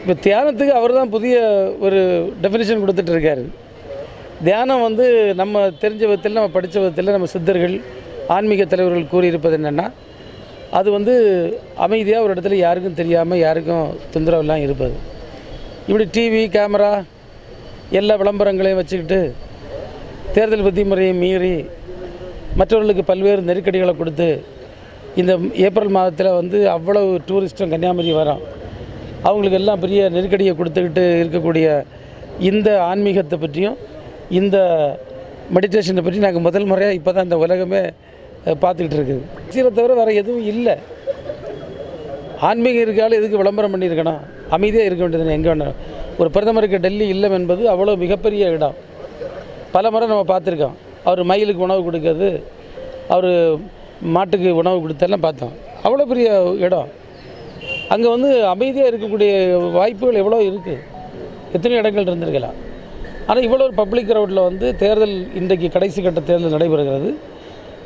இப்போ தியானத்துக்கு அவர் தான் புதிய ஒரு டெஃபினேஷன் கொடுத்துட்டு இருக்காரு தியானம் வந்து நம்ம தெரிஞ்ச விதத்தில் நம்ம படித்த விதத்தில் நம்ம சித்தர்கள் ஆன்மீக தலைவர்கள் கூறியிருப்பது என்னென்னா அது வந்து அமைதியாக ஒரு இடத்துல யாருக்கும் தெரியாமல் யாருக்கும் தொந்தரவுலாம் இருப்பது. இப்படி டிவி கேமரா எல்லா விளம்பரங்களையும் வச்சுக்கிட்டு தேர்தல் விதிமுறையை மீறி மற்றவர்களுக்கு பல்வேறு நெருக்கடிகளை கொடுத்து இந்த ஏப்ரல் மாதத்தில் வந்து அவ்வளவு டூரிஸ்ட்டும் கன்னியாகுமரி வரோம் அவங்களுக்கு எல்லாம் பெரிய நெருக்கடியை கொடுத்துக்கிட்டு இருக்கக்கூடிய இந்த ஆன்மீகத்தை பற்றியும் இந்த மெடிடேஷனை பற்றி நாங்கள் முதல் முறையாக இப்போ தான் இந்த உலகமே பார்த்துக்கிட்டு இருக்குது. சீரை தவிர வேறு எதுவும் இல்லை. ஆன்மீகம் இருக்காலும் எதுக்கு விளம்பரம் பண்ணியிருக்கணும்? அமைதியாக இருக்க வேண்டியது எங்கே வேணும் ஒரு பிரதமருக்கு டெல்லி இல்லம் என்பது அவ்வளோ மிகப்பெரிய இடம். பல முறை நம்ம பார்த்துருக்கோம். அவர் மயிலுக்கு உணவு கொடுக்கறது அவர் மாட்டுக்கு உணவு கொடுத்தெல்லாம் பார்த்தோம். அவ்வளோ பெரிய இடம். அங்கே வந்து அமைதியாக இருக்கக்கூடிய வாய்ப்புகள் எவ்வளோ இருக்குது எத்தனை இடங்கள் இருந்திருக்கலாம் ஆனால் இவ்வளோ ஒரு பப்ளிக் க்ரௌடில் வந்து தேர்தல் இன்றைக்கு கடைசி கட்ட தேர்தல் நடைபெறுகிறது.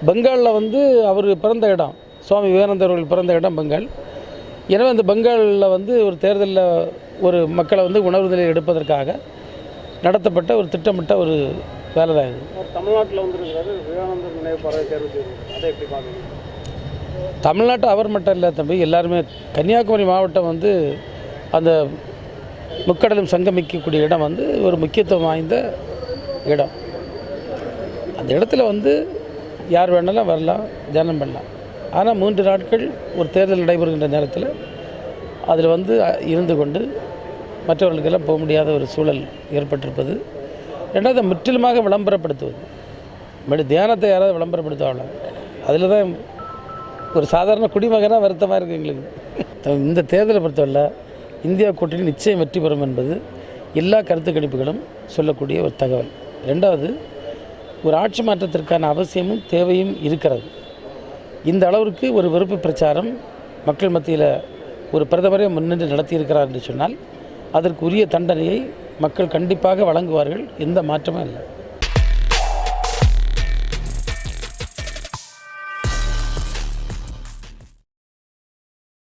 பெங்காலில் வந்து அவர் பிறந்த இடம் சுவாமி விவேகானந்தர் அவர்கள் பிறந்த இடம் பெங்கால் எனவே அந்த பெங்காலில் வந்து ஒரு தேர்தலில் ஒரு மக்களை வந்து உணர்வு நிலையில் எடுப்பதற்காக நடத்தப்பட்ட ஒரு திட்டமிட்ட ஒரு வேலை தான் இது தமிழ்நாட்டில் வந்திருக்கிறாரு விவேகானந்தர் நினைவு பறவை தேர்வு அதை எப்படி பார்க்குறீங்க? தமிழ்நாட்டு அவர் மட்டும் இல்லை தம்பி எல்லாருமே கன்னியாகுமரி மாவட்டம் வந்து அந்த முக்கடலும் சங்கமிக்கக்கூடிய இடம் வந்து ஒரு முக்கியத்துவம் வாய்ந்த இடம். அந்த இடத்துல வந்து யார் வேணாலும் வரலாம் தியானம் பண்ணலாம். ஆனால் மூன்று நாட்கள் ஒரு தேர்தல் நடைபெறுகின்ற நேரத்தில் அதில் வந்து இருந்து கொண்டு மற்றவர்களுக்கெல்லாம் போக முடியாத ஒரு சூழல் ஏற்பட்டிருப்பது. ரெண்டாவது முற்றிலுமாக விளம்பரப்படுத்துவது. மறுபடி தியானத்தை யாராவது விளம்பரப்படுத்துவாங்களா? அதில் தான் ஒரு சாதாரண குடிமகனாக வருத்தமாக இருக்குது எங்களுக்கு. இந்த தேர்தலை பொறுத்தவரை இந்தியா கூட்டணி நிச்சயம் வெற்றி பெறும் என்பது எல்லா கருத்து கணிப்புகளும் சொல்லக்கூடிய ஒரு தகவல். ரெண்டாவது ஒரு ஆட்சி மாற்றத்திற்கான அவசியமும் தேவையும் இருக்கிறது. இந்த அளவிற்கு ஒரு வெறுப்பு பிரச்சாரம் மக்கள் மத்தியில் ஒரு பிரதமரே முன்னின்று நடத்தியிருக்கிறார் என்று சொன்னால் அதற்கு உரிய தண்டனையை மக்கள் கண்டிப்பாக வழங்குவார்கள் எந்த மாற்றமும் இல்லை.